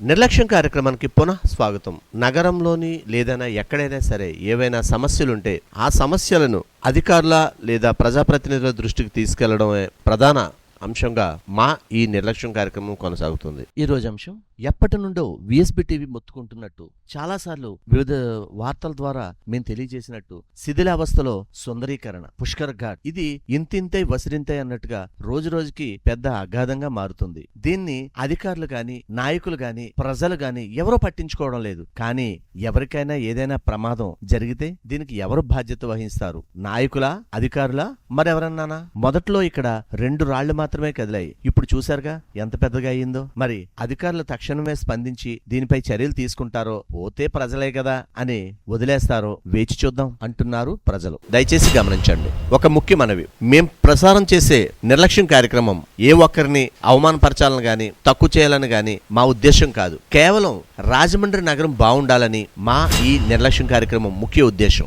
నిర్లక్ష్యం కార్యక్రమానికి పునః స్వాగతం. నగరంలోని లేదైనా ఎక్కడైనా సరే ఏవైనా సమస్యలుంటే ఆ సమస్యలను అధికారుల లేదా ప్రజాప్రతినిధుల దృష్టికి తీసుకెళ్ళడమే ప్రధాన అంశంగా మా ఈ నిర్లక్ష్యం కార్యక్రమం కొనసాగుతుంది. ఈ రోజు అంశం ఎప్పటి నుండో విఎస్బి టీవీ మొత్తుకుంటున్నట్టు చాలాసార్లు వివిధ వార్తల ద్వారా మేము తెలియజేసినట్టు శిథిలావస్థలో సుందరీకరణ పుష్కర్ ఘాట్ ఇది ఇంతింతై వసిరింతై అన్నట్టుగా రోజు రోజుకి పెద్ద అగాధంగా మారుతుంది. దీన్ని అధికారులు గాని నాయకులు గాని ప్రజలు గాని ఎవరూ పట్టించుకోవడం లేదు. కానీ ఎవరికైనా ఏదైనా ప్రమాదం జరిగితే దీనికి ఎవరు బాధ్యత వహిస్తారు? నాయకులా? అధికారులా? మరెవరన్నానా? మొదట్లో ఇక్కడ రెండు రాళ్ళు మాత్రమే కదిలాయి. ఇప్పుడు చూశారుగా ఎంత పెద్దగా అయ్యిందో. మరి అధికారులు తక్షణమే స్పందించి దీనిపై చర్యలు తీసుకుంటారో పోతే ప్రజలే కదా అని వదిలేస్తారో వేచి చూద్దాం అంటున్నారు ప్రజలు. దయచేసి గమనించండి. ఒక ముఖ్య మనవి. మేం ప్రసారం చేసే నిర్లక్ష్యం కార్యక్రమం ఏ ఒక్కరిని అవమానపరచాలని గాని తక్కువ చేయాలని గాని మా ఉద్దేశం కాదు. కేవలం రాజమండ్రి నగరం బాగుండాలని మా ఈ నిర్లక్ష్యం కార్యక్రమం ముఖ్య ఉద్దేశం